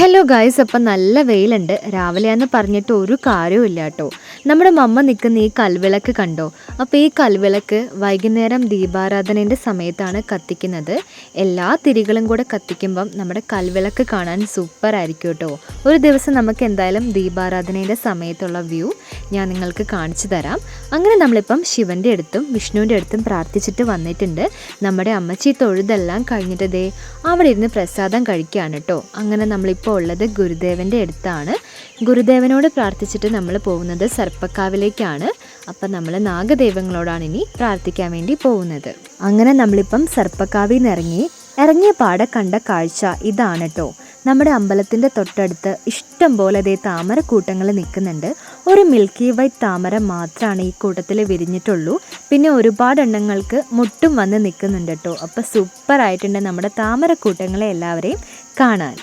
Hello guys അപ്പം നല്ല വെയിലുണ്ട്. രാവിലെ എന്ന് പറഞ്ഞിട്ട് ഒരു കാര്യവും ഇല്ല കേട്ടോ. നമ്മുടെ മമ്മ നിൽക്കുന്ന ഈ കൽവിളക്ക് കണ്ടോ? അപ്പോൾ ഈ കൽവിളക്ക് വൈകുന്നേരം ദീപാരാധനേന്റെ സമയത്താണ് കത്തിക്കുന്നത്. എല്ലാ തിരികളും കൂടെ കത്തിക്കുമ്പം നമ്മുടെ കൽവിളക്ക് കാണാൻ സൂപ്പർ ആയിരിക്കും കേട്ടോ. ഒരു ദിവസം നമുക്ക് എന്തായാലും ദീപാരാധനേന്റെ സമയത്തുള്ള വ്യൂ ഞാൻ നിങ്ങൾക്ക് കാണിച്ചു തരാം. അങ്ങനെ നമ്മളിപ്പം ശിവന്റെ അടുത്തും വിഷ്ണുവിന്റെ അടുത്തും പ്രാർത്ഥിച്ചിട്ട് വന്നിട്ടുണ്ട്. നമ്മുടെ അമ്മച്ചി തൊഴുതെല്ലാം കഴിഞ്ഞിട്ടതേ അവിടെ ഇരുന്ന് പ്രസാദം കഴിക്കുകയാണ് കേട്ടോ. അങ്ങനെ നമ്മളിപ്പോൾ ഉള്ളത് ഗുരുദേവന്റെ അടുത്താണ്. ഗുരുദേവനോട് പ്രാർത്ഥിച്ചിട്ട് നമ്മൾ പോകുന്നത് സർപ്പക്കാവിലേക്കാണ്. അപ്പം നമ്മൾ നാഗദൈവങ്ങളോടാണ് ഇനി പ്രാർത്ഥിക്കാൻ വേണ്ടി പോകുന്നത്. അങ്ങനെ നമ്മളിപ്പം സർപ്പക്കാവിൽ നിന്ന് ഇറങ്ങി ഇറങ്ങിയ പാടെ കണ്ട കാഴ്ച ഇതാണ് കേട്ടോ നമ്മുടെ അമ്പലത്തിന്റെ തൊട്ടടുത്ത് ഇഷ്ടം പോലെ ദേ താമരക്കൂട്ടങ്ങൾ നിൽക്കുന്നുണ്ട്. ഒരു മിൽക്കി വൈറ്റ് താമര മാത്രമാണ് ഈ കൂട്ടത്തിൽ വിരിഞ്ഞിട്ടുള്ളൂ. പിന്നെ ഒരുപാട് എണ്ണങ്ങൾക്ക് മുട്ടും വന്ന് നിൽക്കുന്നുണ്ട് കേട്ടോ അപ്പോൾ സൂപ്പറായിട്ടുണ്ട് നമ്മുടെ നമ്മുടെ താമരക്കൂട്ടങ്ങളെ എല്ലാവരെയും കാണാൻ.